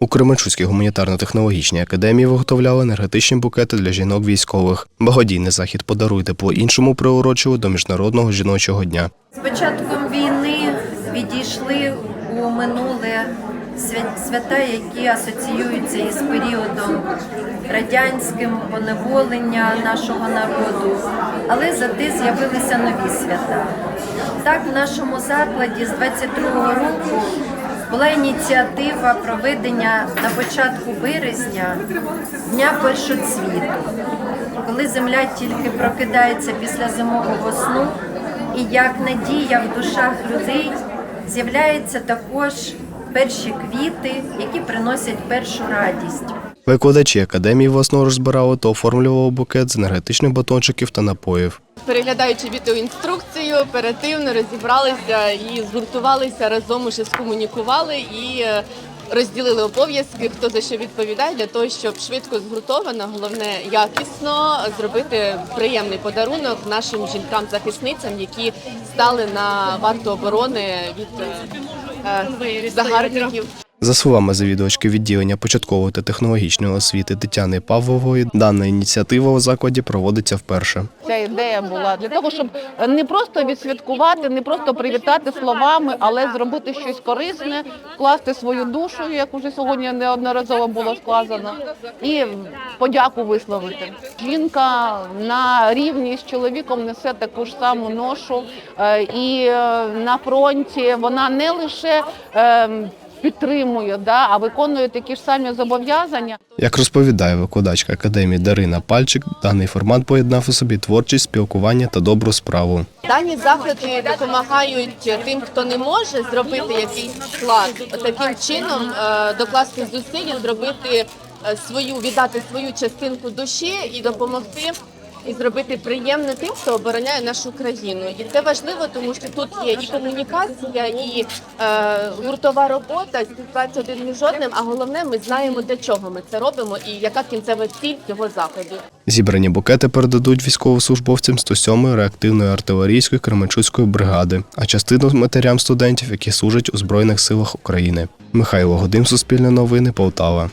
У Кременчуцькій гуманітарно-технологічній академії виготовляли енергетичні букети для жінок військових. Благодійний захід подаруй тепло іншому приурочили до міжнародного жіночого дня. З початком війни відійшли у минуле свя- свята, які асоціюються із періодом радянським поневолення нашого народу, але зате з'явилися нові свята. Так, в нашому закладі з 22-го року була ініціатива проведення на початку березня Дня першоцвіту, коли земля тільки прокидається після зимового сну, і як надія в душах людей з'являються також перші квіти, які приносять першу радість. Викладачі академії власноруч збирали та оформлювали букет з енергетичних батончиків та напоїв. Переглядаючи відеоінструкцію, оперативно розібралися і згуртувалися разом уже скомунікували і е, розділили обов'язки, хто за що відповідає, для того, щоб швидко згуртовано, головне якісно зробити приємний подарунок нашим жінкам-захисницям, які стали на варту оборони від е, е, загарбників. За словами завідувачки відділення початкової та технологічної освіти Тетяни Павлової, дана ініціатива у закладі проводиться вперше. Ця ідея була для того, щоб не просто відсвяткувати, не просто привітати словами, але зробити щось корисне, вкласти свою душу, як уже сьогодні неодноразово було сказано, і подяку висловити. Жінка на рівні з чоловіком несе таку ж саму ношу, е, і е, на фронті вона не лише е, підтримує, да, а виконує такі ж самі зобов'язання. Як розповідає викладачка академії Дарина Пальчик, даний формат поєднав у собі творчість, спілкування та добру справу. Дані заходи допомагають тим, хто не може зробити якийсь вклад, таким чином е, докласти зусиль, зробити е, свою, віддати свою частинку душі і допомогти. І зробити приємне тим, хто обороняє нашу країну, і це важливо, тому що тут є і комунікація, і е, гуртова робота, співпраця один між одним. А головне, ми знаємо для чого ми це робимо і яка кінцева ціль цього заходу. Зібрані букети передадуть військовослужбовцям 107-ї реактивної артилерійської Кременчуцької бригади, а частину матерям студентів, які служать у Збройних силах України. Михайло Годим, Суспільне новини, Полтава.